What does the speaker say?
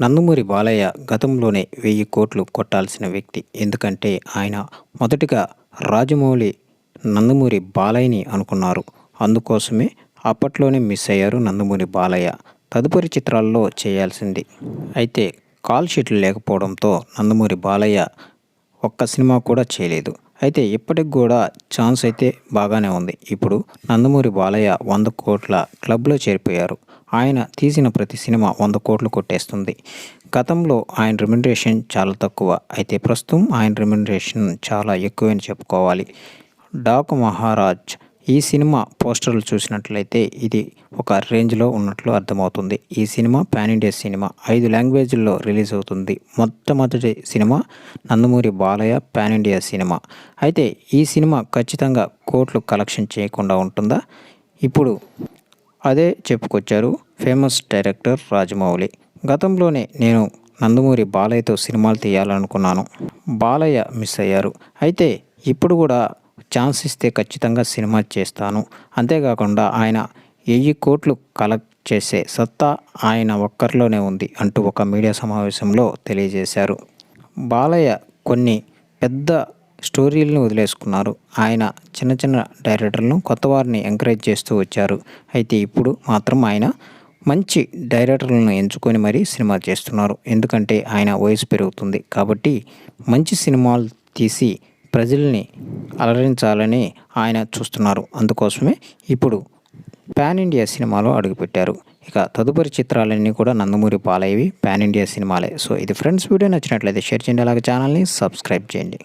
నందమూరి బాలయ్య గతంలోనే వెయ్యి కోట్లు కొట్టాల్సిన వ్యక్తి. ఎందుకంటే ఆయన మొదటిగా రాజమౌళి నందమూరి బాలయ్యని అనుకున్నారు. అందుకోసమే అప్పట్లోనే మిస్ అయ్యారు నందమూరి బాలయ్య. తదుపరి చిత్రాల్లో చేయాల్సింది. అయితే కాల్ షీట్లు లేకపోవడంతో నందమూరి బాలయ్య ఒక్క సినిమా కూడా చేయలేదు. అయితే ఇప్పటికి కూడా ఛాన్స్ అయితే బాగానే ఉంది. ఇప్పుడు నందమూరి బాలయ్య వంద కోట్ల క్లబ్లో చేరిపోయారు. ఆయన తీసిన ప్రతి సినిమా వంద కోట్లు కొట్టేస్తుంది. గతంలో ఆయన రెమ్యునరేషన్ చాలా తక్కువ. అయితే ప్రస్తుతం ఆయన రెమ్యునరేషన్ చాలా ఎక్కువని చెప్పుకోవాలి. డాక్ మహారాజ్ ఈ సినిమా పోస్టర్లు చూసినట్లయితే ఇది ఒక రేంజ్లో ఉన్నట్లు అర్థమవుతుంది. ఈ సినిమా పాన్ ఇండియా సినిమా. ఐదు లాంగ్వేజ్ల్లో రిలీజ్ అవుతుంది. మొట్టమొదటి cinema Nandamuri Balayya pan India cinema. అయితే ఈ సినిమా ఖచ్చితంగా కోట్లు కలెక్షన్ చేయకుండా ఉంటుందా? ఇప్పుడు అదే చెప్పుకొచ్చారు ఫేమస్ డైరెక్టర్ రాజమౌళి. గతంలోనే నేను నందమూరి బాలయ్యతో సినిమాలు తీయాలనుకున్నాను. బాలయ్య మిస్ అయ్యారు. అయితే ఇప్పుడు కూడా ఛాన్స్ ఇస్తే ఖచ్చితంగా సినిమా చేస్తాను. అంతేకాకుండా ఆయన వెయ్యి కోట్లు కలెక్ట్ చేసే సత్తా ఆయన ఒక్కరిలోనే ఉంది అంటూ ఒక మీడియా సమావేశంలో తెలియజేశారు. బాలయ్య కొన్ని పెద్ద స్టోరీలను వదిలేసుకున్నారు. ఆయన చిన్న చిన్న డైరెక్టర్లను కొత్త వారిని ఎంకరేజ్ చేస్తూ వచ్చారు. అయితే ఇప్పుడు మాత్రం ఆయన మంచి డైరెక్టర్లను ఎంచుకొని మరీ సినిమా చేస్తున్నారు. ఎందుకంటే ఆయన వయసు పెరుగుతుంది కాబట్టి మంచి సినిమాలు తీసి ప్రజల్ని అలరించాలని ఆయన చూస్తున్నారు. అందుకోసమే ఇప్పుడు పాన్ ఇండియా సినిమాలో అడుగుపెట్టారు. ఇక తదుపరి చిత్రాలన్నీ కూడా నందమూరి పాలయ్యవి పాన్ ఇండియా సినిమాలే. సో ఇది ఫ్రెండ్స్ వీడియో నచ్చినట్లయితే షేర్ చేయండి. అలాగే ఛానల్ని సబ్స్క్రైబ్ చేయండి.